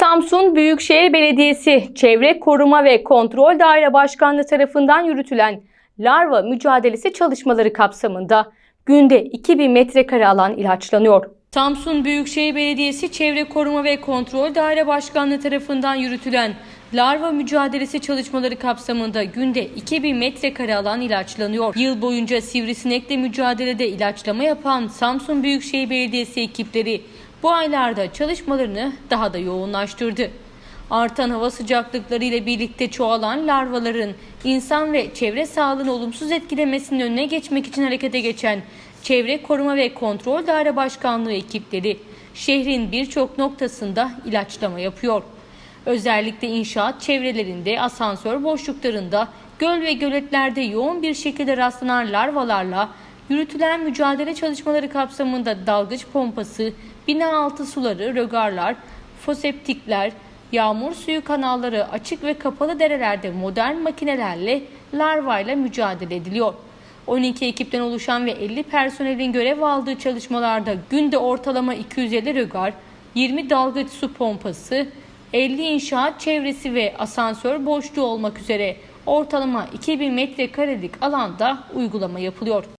Samsun Büyükşehir Belediyesi Çevre Koruma ve Kontrol Daire Başkanlığı tarafından yürütülen larva mücadelesi çalışmaları kapsamında günde 2000 metrekare alan ilaçlanıyor. Samsun Büyükşehir Belediyesi Çevre Koruma ve Kontrol Daire Başkanlığı tarafından yürütülen larva mücadelesi çalışmaları kapsamında günde 2000 metrekare alan ilaçlanıyor. Yıl boyunca sivrisinekle mücadelede ilaçlama yapan Samsun Büyükşehir Belediyesi ekipleri bu aylarda çalışmalarını daha da yoğunlaştırdı. Artan hava sıcaklıkları ile birlikte çoğalan larvaların insan ve çevre sağlığını olumsuz etkilemesinin önüne geçmek için harekete geçen Çevre Koruma ve Kontrol Daire Başkanlığı ekipleri şehrin birçok noktasında ilaçlama yapıyor. Özellikle inşaat çevrelerinde, asansör boşluklarında, göl ve göletlerde yoğun bir şekilde rastlanan larvalarla yürütülen mücadele çalışmaları kapsamında dalgıç pompası, bina altı suları, rögarlar, foseptikler, yağmur suyu kanalları, açık ve kapalı derelerde modern makinelerle larvayla mücadele ediliyor. 12 ekipten oluşan ve 50 personelin görev aldığı çalışmalarda günde ortalama 250 rögar, 20 dalgıç su pompası, 50 inşaat çevresi ve asansör boşluğu olmak üzere ortalama 2000 metrekarelik alanda uygulama yapılıyor.